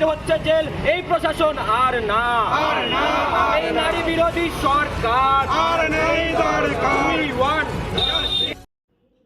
নারীর হচ্ছে জেল এই প্রশাসন আর না। এই নারী বিরোধী সরকার।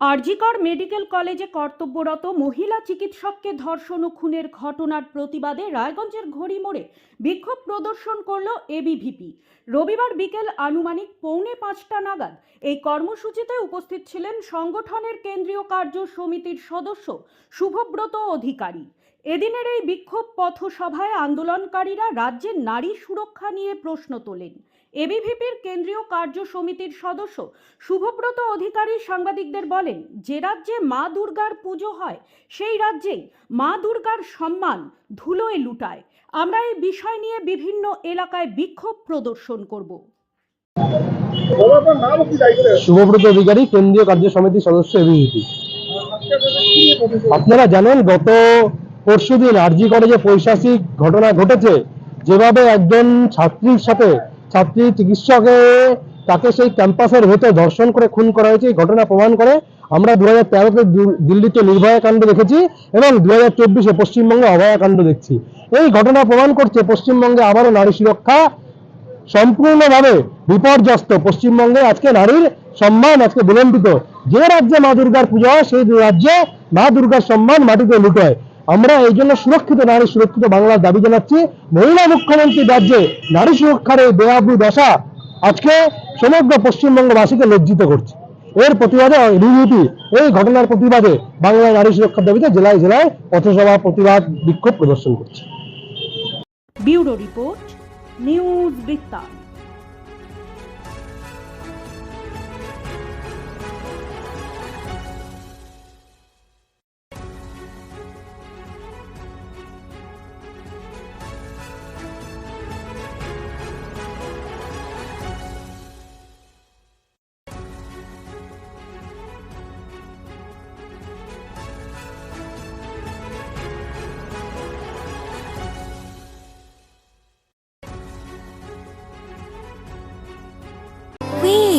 আরজিকর মেডিকেল কলেজে কর্তব্যরত মহিলা চিকিৎসককে ধর্ষণ ও খুনের ঘটনার প্রতিবাদে রায়গঞ্জের ঘড়ি মোড়ে বিক্ষোভ প্রদর্শন করল এবিভিপি রবিবার বিকেল আনুমানিক পৌনে পাঁচটা নাগাদ এই কর্মসূচিতে উপস্থিত ছিলেন সংগঠনের কেন্দ্রীয় কার্য সমিতির সদস্য শুভব্রত অধিকারী। এদিনের এই বিক্ষোভ পথসভায় আন্দোলনকারীরা রাজ্যের নারী সুরক্ষা নিয়ে প্রশ্ন তোলেন। এবিভিপির কেন্দ্রীয় কার্য সমিতির সদস্য শুভব্রত অধিকারী সাংবাদিকদের বলেন, যে রাজ্যে মা দুর্গার পুজো হয়, সেই রাজ্যেই মা দুর্গার সম্মান ধুলোয় লুটায়। আমরা এই বিষয় নিয়ে বিভিন্ন এলাকায় বিক্ষোভ প্রদর্শন করব। শুভব্রত অধিকারী, কেন্দ্রীয় কার্য সমিতির সদস্য এবিভিপি। আপনারা জানেন, গত পরশুদিন আরজি কলেজে পৈশাচিক ঘটনা ঘটেছে, যেভাবে একজন ছাত্রীর সাথে ছাত্রী চিকিৎসকে তাকে সেই ক্যাম্পাসের ভেতর ধর্ষণ করে খুন করা হয়েছে। এই ঘটনা প্রমাণ করে আমরা দু হাজার তেরোতে দিল্লিতে নির্ভয়া কাণ্ড দেখেছি এবং দু হাজার চব্বিশে পশ্চিমবঙ্গে অভয়া কাণ্ড দেখছি। এই ঘটনা প্রমাণ করছে পশ্চিমবঙ্গে আবারও নারী সুরক্ষা সম্পূর্ণভাবে বিপর্যস্ত। পশ্চিমবঙ্গে আজকে নারীর সম্মান আজকে বিলম্বিত। যে রাজ্যে মা দুর্গার পুজো হয়, সেই রাজ্যে মা দুর্গার সম্মান মাটিতে লুটোয়। আমরা এই জন্য সুরক্ষিত, নারী সুরক্ষিত বাংলার দাবি জানাচ্ছি, মহিলা মুখ্যমন্ত্রী রাজ্যে নারী সুরক্ষার এই বেআবু দশা আজকে সমগ্র পশ্চিমবঙ্গবাসীকে লজ্জিত করছে। এর প্রতিবাদে বিজেপি এই ঘটনার প্রতিবাদে বাংলায় নারী সুরক্ষার দাবিতে জেলায় জেলায় পথসভা প্রতিবাদ বিক্ষোভ প্রদর্শন করছে। ব্যুরো রিপোর্ট, নিউজ বৃত্তান্ত।